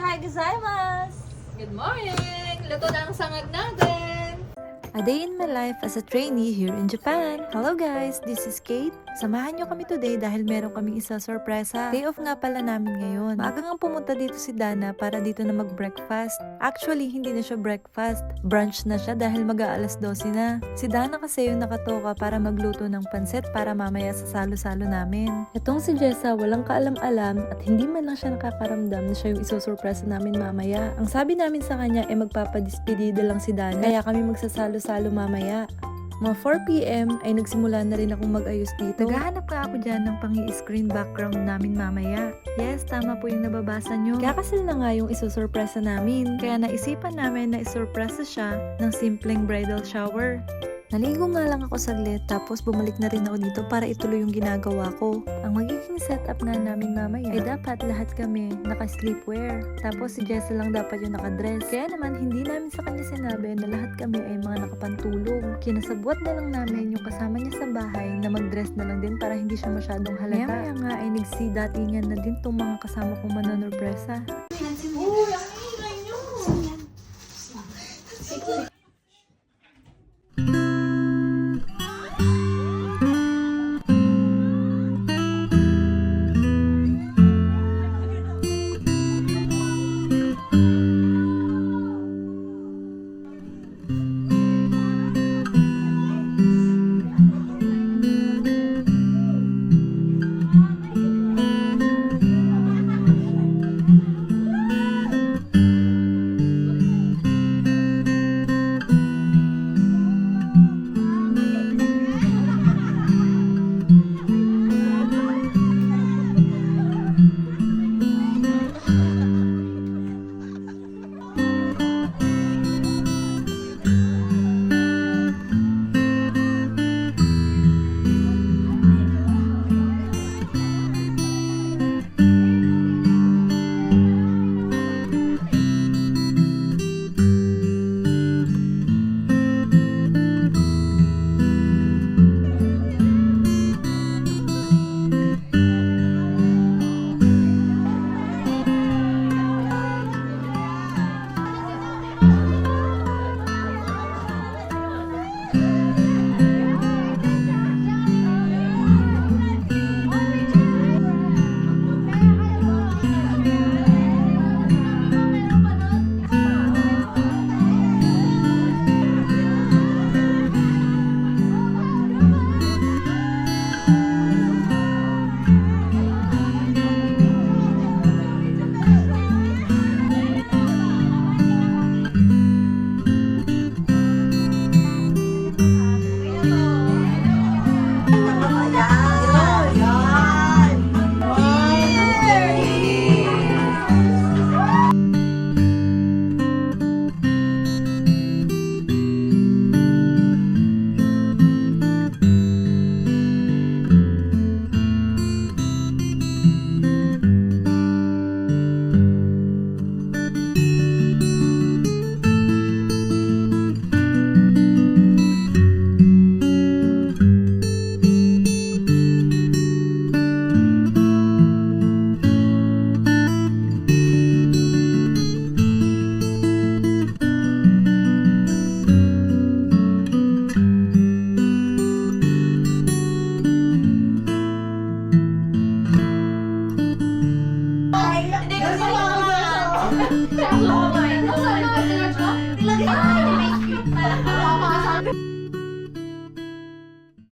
Hi, gozaimasu! Good morning! Luto na ang sangag natin! A day in my life as a trainee here in Japan. Hello guys, this is Kate. Samahan nyo kami today dahil meron kaming isa sorpresa. Day off nga pala namin ngayon. Maaga nga pumunta dito si Dana para dito na mag-breakfast. Actually, hindi na siya breakfast. Brunch na siya dahil mag-aalas 12 na. Si Dana kasi yung nakatoka para magluto ng pansit para mamaya sa salo-salo namin. Itong si Jessa walang kaalam-alam at hindi man lang siya nakakaramdam na siya yung isusurpresa namin mamaya. Ang sabi namin sa kanya ay magpapadispedida lang si Dana kaya kami magsasalo-salo mamaya. Mga 4pm ay nagsimula na rin akong mag-ayos dito. Naghahanap ka ako dyan ng pangi-screen background namin mamaya. Yes, tama po yung nababasa nyo. Kakasal na nga yung isusurpresa namin. Kaya naisipan namin na isurpresa siya ng simpleng bridal shower. Naligo nga lang ako saglit tapos bumalik na rin ako dito para ituloy yung ginagawa ko. Ang magiging setup nga namin mamaya ay dapat lahat kami naka-sleepwear. Tapos si Jessa lang dapat yung nakadress. Kaya naman hindi namin sa kanya sinabi na lahat kami ay mga nakapantulog. Kinasabwat na lang namin yung kasama niya sa bahay na mag-dress na lang din para hindi siya masyadong halata. Maya nga ay nagsidatingan na din tong mga kasama kong manonorpresa. Hindi ko sa mga...